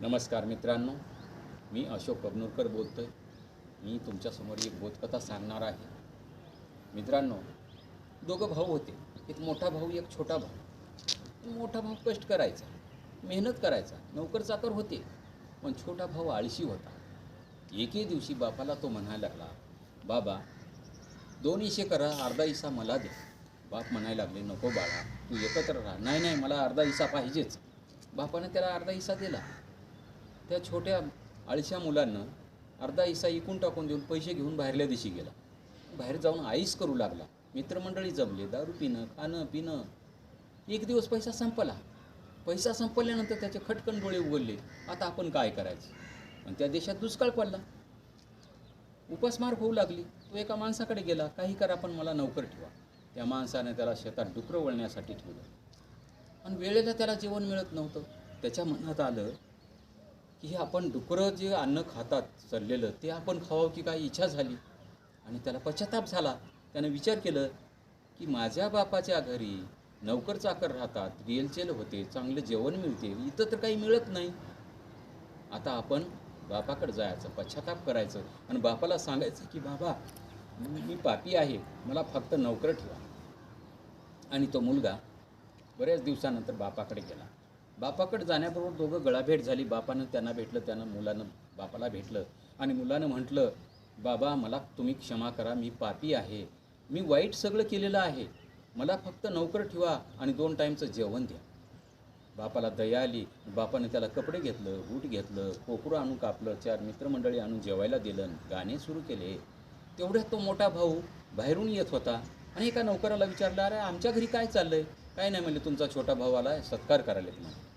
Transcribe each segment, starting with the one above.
नमस्कार मित्रांनो मी अशोक कबनूरकर बोलतो आहे मी तुमच्यासमोर एक बोधकथा सांगणार आहे. मित्रांनो दोघं भाऊ होते. एक मोठा भाऊ एक छोटा भाऊ. मोठा भाऊ कष्ट करायचा मेहनत करायचा नोकर चाकर होते. पण छोटा भाऊ आळशी होता. एके दिवशी बापाला तो म्हणायला लागला बाबा दोन इशे करा अर्धा इसा मला दे. बाप म्हणायला लागले नको बाळा तू एकत्र राहा. नाही नाही मला अर्धा इसा पाहिजेच. बापानं त्याला अर्धा इसा दिला. त्या छोट्या आळशा मुलांना अर्धा हिस्सा इकून टाकून देऊन पैसे घेऊन बाहेरल्या दिवशी गेला. बाहेर जाऊन आईस करू लागला. मित्रमंडळी जमले दारू पिणं खाणं पिणं. एक दिवस पैसा संपला. पैसा संपल्यानंतर त्याचे खटकन डोळे उघडले. आता आपण काय करायचं? आणि त्या देशात दुष्काळ पडला. उपासमार होऊ लागली. तो एका माणसाकडे गेला. काही करा पण मला नोकर ठेवा. त्या माणसाने त्याला शेतात डुकरं वळण्यासाठी ठेवलं. आणि वेळेला त्याला जेवण मिळत नव्हतं. त्याच्या मनात आलं की हे आपण डुकरं जे अन्न खातात चरलेलं ते आपण खावं की काय इच्छा झाली? आणि त्याला पश्चाताप झाला. त्यानं विचार केलं की माझ्या बापाच्या घरी नौकर चाकर राहतात रिअलचेल होते चांगलं जेवण मिळते इथं तर काही मिळत नाही. आता आपण बापाकडे जायचं पश्चाताप करायचं आणि बापाला सांगायचं की बाबा मी मी पापी आहे मला फक्त नोकर ठेवा. आणि तो मुलगा बऱ्याच दिवसानंतर बापाकडे गेला. बापाकडे जाण्याबरोबर दोघं गळाभेट झाली. बापानं त्यांना भेटलं त्यानं मुलानं बापाला भेटलं. आणि मुलानं म्हटलं बाबा मला तुम्ही क्षमा करा मी पापी आहे. मी वाईट सगळं केलेलं आहे. मला फक्त नोकर ठेवा आणि दोन टाईमचं जेवण द्या. बापाला दया आली. बापानं त्याला कपडे घेतलं बूट घेतलं कोकरं आणून कापलं चार मित्रमंडळी आणून जेवायला दिलं गाणे सुरू केले. तेवढ्यात तो मोठा भाऊ बाहेरून येत होता आणि एका नोकराला विचारलं अरे आमच्या घरी काय चाललं आहे काय नाही म्हणजे तुमचा छोटा भाऊ आला सत्कार करायला तुम्हाला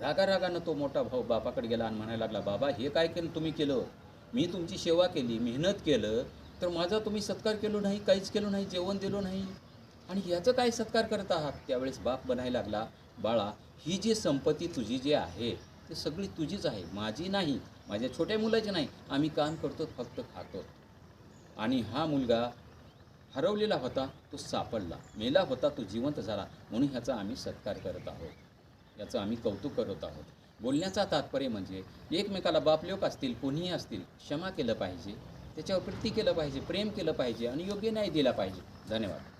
रागा रागानं तो मोठा भाऊ बापाकडे गेला आणि म्हणायला लागला बाबा हे काय केलं तुम्ही केलं? मी तुमची सेवा केली मेहनत केलं तर माझा तुम्ही सत्कार केलो नाही काहीच केलो नाही जेवण दिलो नाही. आणि याचं काय सत्कार करत आहात? त्यावेळेस बाप बनायला लागला बाळा ही जी संपत्ती तुझी जी आहे ती सगळी तुझीच आहे माझी नाही माझ्या छोट्या मुलाची नाही आम्ही काम करतो फक्त खातो. आणि हा मुलगा हरवलेला होता तो सापडला मेला होता तो जिवंत झाला म्हणून ह्याचा आम्ही सत्कार करत आहोत. याचं आम्ही कौतुक करत आहोत. बोलण्याचा तात्पर्य म्हणजे एकमेकाला बापलोक असतील कोणीही असतील क्षमा केलं पाहिजे त्याच्यावर प्रीती केलं पाहिजे प्रेम केलं पाहिजे आणि योग्य न्याय दिला पाहिजे. धन्यवाद.